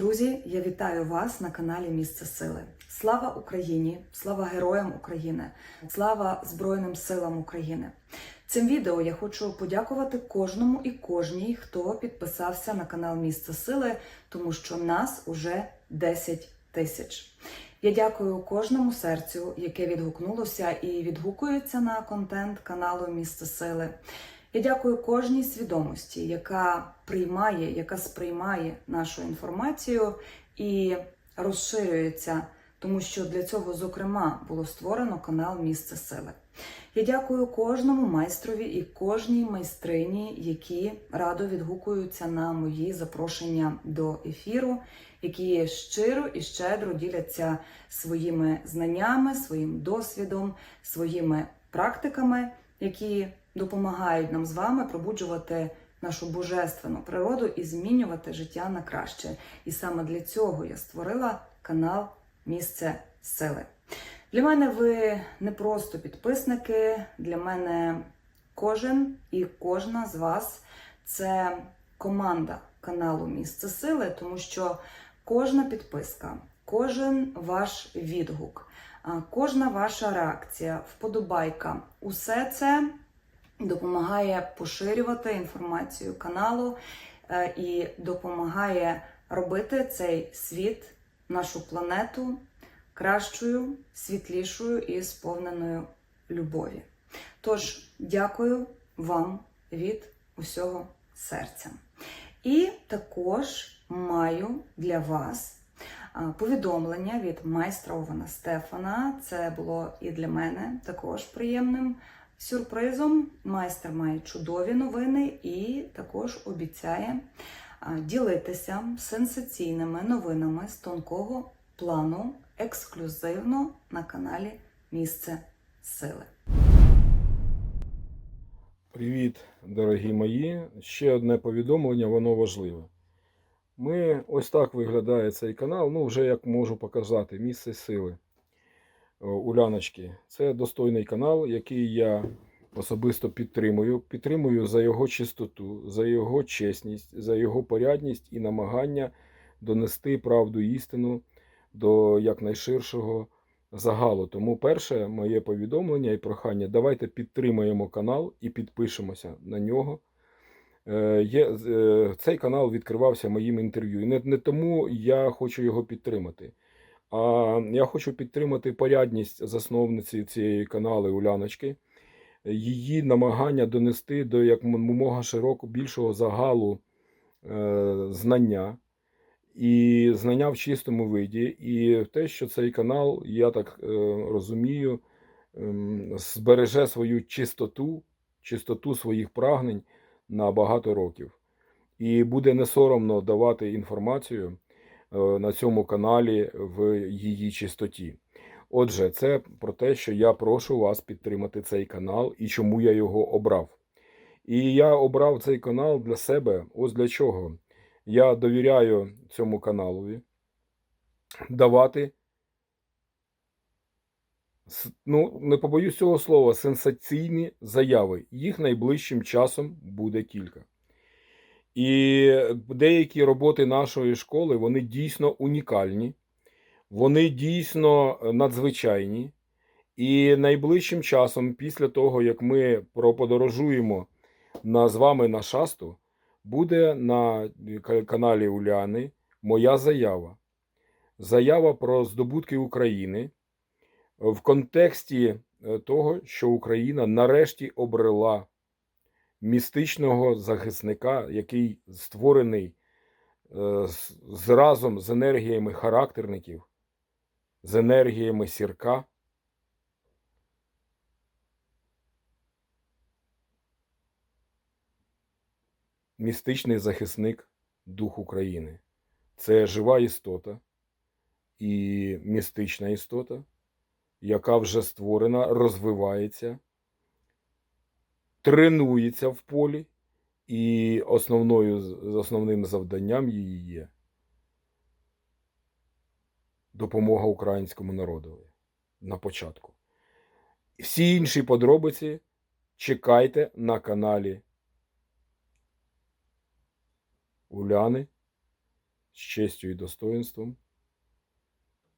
Друзі, я вітаю вас на каналі Місце Сили. Слава Україні! Слава героям України! Слава Збройним силам України! Цим відео я хочу подякувати кожному і кожній, хто підписався на канал Місце Сили, тому що нас уже 10 тисяч. Я дякую кожному серцю, яке відгукнулося і відгукується на контент каналу Місце Сили. Я дякую кожній свідомості, яка приймає, яка сприймає нашу інформацію і розширюється, тому що для цього, зокрема, було створено канал Місце Сили. Я дякую кожному майстрові і кожній майстрині, які радо відгукуються на мої запрошення до ефіру, які щиро і щедро діляться своїми знаннями, своїм досвідом, своїми практиками, які допомагають нам з вами пробуджувати нашу божественну природу і змінювати життя на краще. І саме для цього я створила канал Місце Сили. Для мене ви не просто підписники, для мене кожен і кожна з вас це команда каналу Місце Сили, тому що кожна підписка, кожен ваш відгук, кожна ваша реакція, вподобайка усе це допомагає поширювати інформацію каналу е, і допомагає робити цей світ, нашу планету кращою, світлішою і сповненою любові. Тож, дякую вам від усього серця. І також маю для вас повідомлення від майстра Ована Стефана. Це було і для мене також приємним сюрпризом. Майстер має чудові новини і також обіцяє ділитися сенсаційними новинами з тонкого плану ексклюзивно на каналі Місце Сили. Привіт, дорогі мої. Ще одне повідомлення, воно важливе. Ми ось так виглядає цей канал. Ну, вже як можу показати, місце сили Уляночки. Це достойний канал, який я особисто підтримую. Підтримую за його чистоту, за його чесність, за його порядність і намагання донести правду істину до якнайширшого загалу. Тому перше моє повідомлення і прохання: давайте підтримаємо канал і підпишемося на нього. Е, Є, е, цей канал відкривався моїм інтерв'ю. Не, не тому я хочу його підтримати, а я хочу підтримати порядність засновниці цієї каналу Уляночки, її намагання донести до якомога широко більшого загалу е, знання і знання в чистому виді, і те, що цей канал, я так е, розумію, ем, збереже свою чистоту, чистоту своїх прагнень на багато років. І буде не соромно давати інформацію на цьому каналі в її чистоті. Отже, це про те, що я прошу вас підтримати цей канал і чому я його обрав. І я обрав цей канал для себе. Ось для чого. Я довіряю цьому каналові давати, ну, не побоюсь цього слова, сенсаційні заяви. Їх найближчим часом буде кілька. І деякі роботи нашої школи вони дійсно унікальні, вони дійсно надзвичайні. І найближчим часом, після того, як ми проподорожуємо на, з вами на шасту, буде на каналі Уляни моя заява. Заява про здобутки України в контексті е, того, що Україна нарешті обрела містичного захисника, який створений е, з, разом з енергіями характерників, з енергіями сірка. Містичний захисник Дух України. Це жива істота і містична істота, яка вже створена, розвивається, тренується в полі, і основною, основним завданням її є допомога українському народові на початку. Всі інші подробиці чекайте на каналі Уляни з честю і достоинством,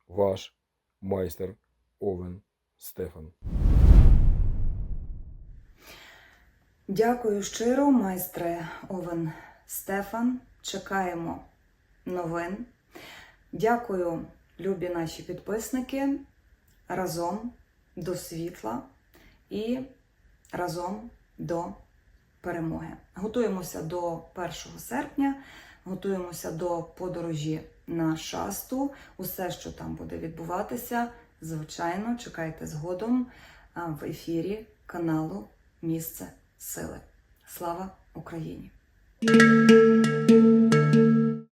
ваш майстер Овен Стефан. Дякую щиро, майстре Овен Стефан. Чекаємо новин. Дякую, любі наші підписники. Разом до світла і разом до перемоги. Готуємося до 1 серпня, готуємося до подорожі на шасту. Усе, що там буде відбуватися, звичайно, чекайте згодом в ефірі каналу Місце сили. Слава Україні!